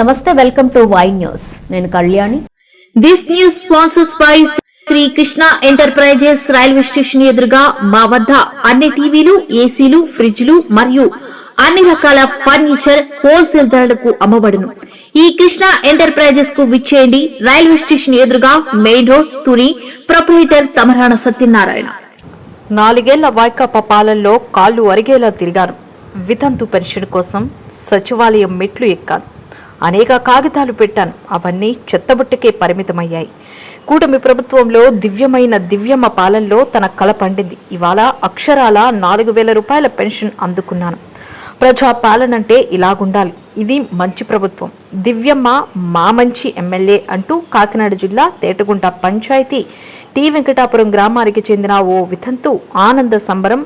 నమస్తే welcome to why news. నేను Kalyani. This news sponsors by Shri Krishna enterprises railway station ఎదురుగా మా వద్ద అన్ని టీవీలు ఏసీలు ఫ్రిడ్జ్లు మరియు అన్ని రకాల ఫర్నిచర్ హోల్సేల్ ధరలకు అమ్మబడును. ఈ కృష్ణ ఎంటర్ప్రైజెస్కు విచ్చేయండి. రైల్వే స్టేషన్ ఎదురుగా main road Tuni proprietor Tamarana Satyanarayana. నాలుగేళ్ళ వైకాపా పాలనలో కాళ్ళు అరిగేలా తిరిగాను వితంతు పెన్షన్ కోసం సచివాలయం మెట్లు ఎక్కాను అనేక కాగితాలు పెట్టాను. అవన్నీ చెత్తబుట్టకే పరిమితమయ్యాయి. కూటమి ప్రభుత్వంలో దివ్యమైన దివ్యమ్మ పాలనలో తన కల పండింది. ఇవాళ అక్షరాల నాలుగు వేల రూపాయల పెన్షన్ అందుకున్నాను. ప్రజా పాలన అంటే ఇలాగుండాలి. ఇది మంచి ప్రభుత్వం. దివ్యమ్మ మా మంచి ఎమ్మెల్యే అంటూ కాకినాడ జిల్లా తేటగుంట పంచాయతీ టి వెంకటాపురం గ్రామానికి చెందిన ఓ వితంతు ఆనంద సంబరం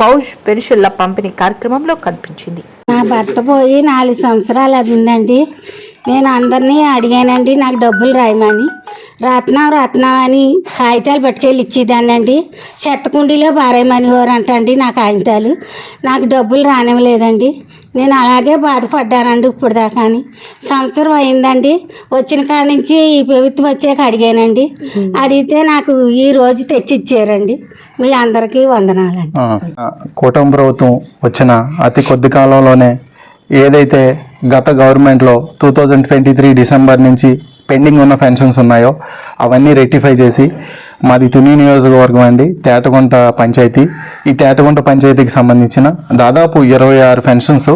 పౌష్ పెన్షన్ల పంపిణీ కార్యక్రమంలో కనిపించింది. నా భర్త పోయి నాలుగు సంవత్సరాలు అయిందండి నేను అందరినీ అడిగానండి నాకు డబ్బులు రాయమని. రత్నం రత్నం అని కాగితాలు పట్టుకెళ్ళి ఇచ్చేదాన్నండి చెత్త కుండీలో పారేయమని అంటండి నా కాగితాలు. నాకు డబ్బులు రానివ్వలేదండి. నేను అలాగే బాధపడ్డానండి ఇప్పుడు దాకా అని. సంవత్సరం అయిందండి. వచ్చిన కాడ నుంచి ఈ ప్రభుత్వం వచ్చాక అడిగానండి. అడిగితే నాకు ఈ రోజు తెచ్చి ఇచ్చారండి మీ అందరికీ వందనాలండి. కుటుంబ కూటమి ప్రభుత్వం వచ్చిన అతి కొద్ది కాలంలోనే ఏదైతే గత గవర్నమెంట్లో two thousand twenty three December నుంచి పెండింగ్ ఉన్న పెన్షన్స్ ఉన్నాయో అవన్నీ రెక్టిఫై చేసి మాది తుని నియోజకవర్గం అండి తేటగుంట పంచాయతీ. ఈ తేటగుంట పంచాయతీకి సంబంధించిన దాదాపు ఇరవై ఆరు పెన్షన్స్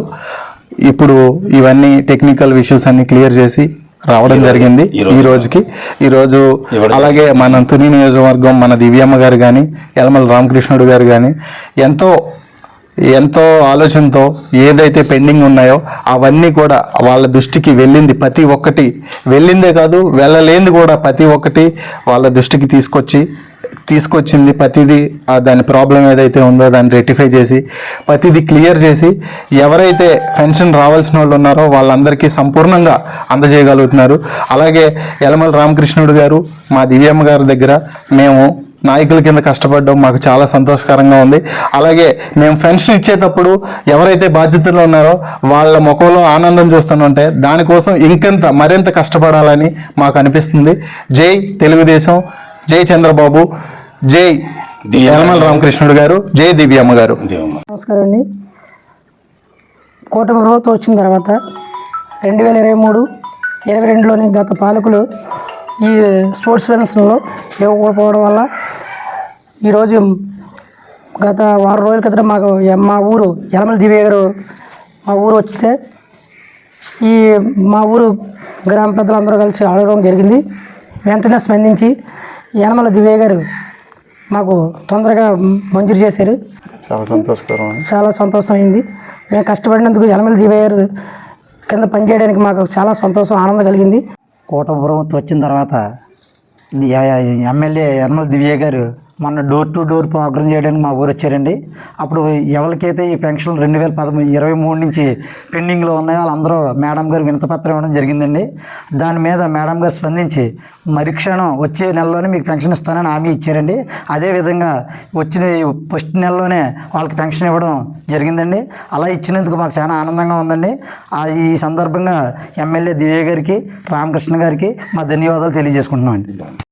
ఇప్పుడు ఇవన్నీ టెక్నికల్ ఇష్యూస్ అన్ని క్లియర్ చేసి రావడం జరిగింది ఈ రోజుకి. ఈ రోజు అలాగే మన తుని నియోజకవర్గం మన దివ్యమ్మ గారు కానీ యలమల రామకృష్ణుడు గారు కానీ ఎంతో ఎంతో ఆలోచనతో ఏదైతే పెండింగ్ ఉన్నాయో అవన్నీ కూడా వాళ్ళ దృష్టికి వెళ్ళింది ప్రతి ఒక్కటి. వెళ్ళిందే కాదు వెళ్ళలేంది కూడా ప్రతి ఒక్కటి వాళ్ళ దృష్టికి తీసుకొచ్చి తీసుకొచ్చింది ప్రతిదీ దాని ప్రాబ్లం ఏదైతే ఉందో దాన్ని రెక్టిఫై చేసి ప్రతిదీ క్లియర్ చేసి ఎవరైతే పెన్షన్ రావాల్సిన వాళ్ళు ఉన్నారో వాళ్ళందరికీ సంపూర్ణంగా అందజేయగలుగుతున్నారు. అలాగే యలమల రామకృష్ణుడు గారు మా దివ్యమ్మ గారి దగ్గర మేము నాయకుల కింద కష్టపడడం మాకు చాలా సంతోషకరంగా ఉంది. అలాగే మేము పెన్షన్ ఇచ్చేటప్పుడు ఎవరైతే బాధ్యతలు ఉన్నారో వాళ్ళ ముఖంలో ఆనందం చూస్తుంటే దానికోసం ఇంకెంత మరింత కష్టపడాలని మాకు అనిపిస్తుంది. జై తెలుగుదేశం జై చంద్రబాబు జై యలమల రామకృష్ణుడు గారు జై దివ్యమ్మ గారు. నమస్కారం అండి. కూటమి ప్రభుత్వం వచ్చిన తర్వాత రెండు వేల ఇరవై మూడు ఇరవై రెండులోని గత పాలకులు ఈ స్పోర్ట్స్ పెన్షన్లో ఇవ్వకపోవడం వల్ల ఈరోజు గత వారం రోజుల క్రితం మాకు మా ఊరు యలమల దివ్య గారు మా ఊరు వచ్చితే ఈ మా ఊరు గ్రామ పెద్దలందరూ కలిసి అడగడం జరిగింది. వెంటనే స్పందించి యనమల దివ్య గారు మాకు తొందరగా మంజూరు చేశారు. చాలా సంతోషకరం చాలా సంతోషమైంది. మేము కష్టపడినందుకు ఎలమల జీవయ్యారు కింద పనిచేయడానికి మాకు చాలా సంతోషం ఆనందం కలిగింది. కూటమి ప్రభుత్వం వచ్చిన తర్వాత ఎమ్మెల్యే యనమల దివ్య గారు మొన్న డోర్ టు డోర్ ప్రోగ్రామ్ చేయడానికి మా ఊరు వచ్చారండి. అప్పుడు ఎవరికైతే ఈ పెన్షన్ రెండు వేల పదమూడు ఇరవై మూడు నుంచి పెండింగ్లో ఉన్నాయో వాళ్ళందరూ మేడం గారు వినతపత్రం ఇవ్వడం జరిగిందండి. దాని మీద మేడం గారు స్పందించి మరుక్షణం వచ్చే నెలలోనే మీకు పెన్షన్ ఇస్తానని హామీ ఇచ్చారండి. అదేవిధంగా వచ్చిన ఫస్ట్ నెలలోనే వాళ్ళకి పెన్షన్ ఇవ్వడం జరిగిందండి. అలా ఇచ్చినందుకు మాకు చాలా ఆనందంగా ఉందండి. ఆ ఈ సందర్భంగా ఎమ్మెల్యే దివ్య గారికి రామకృష్ణ గారికి మా ధన్యవాదాలు తెలియజేసుకుంటున్నామండి.